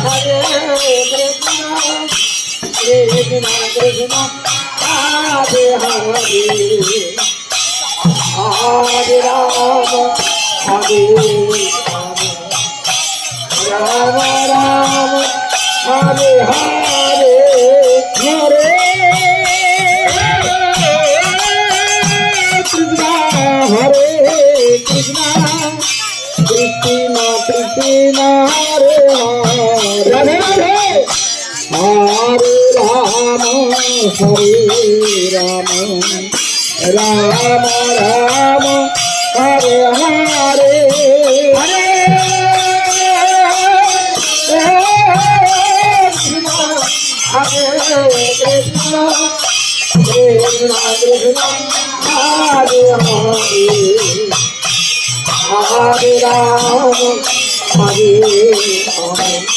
Krishna Krishna Hare Hare Hare Rama Rama Rama Ram Hare Ram Ram Ram Hare Hare Hare Krishna Krishna Krishna Hare Hare Hare Ram, Hare Ram.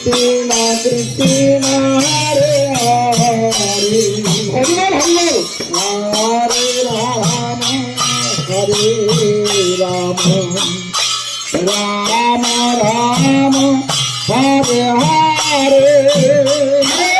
Krishna Krishna Hare Hare ஹரிவர் ஹரிவர் Rama Rama Hare Hare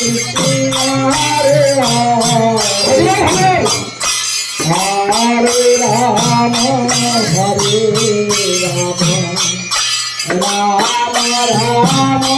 Hare Rama Rama Rama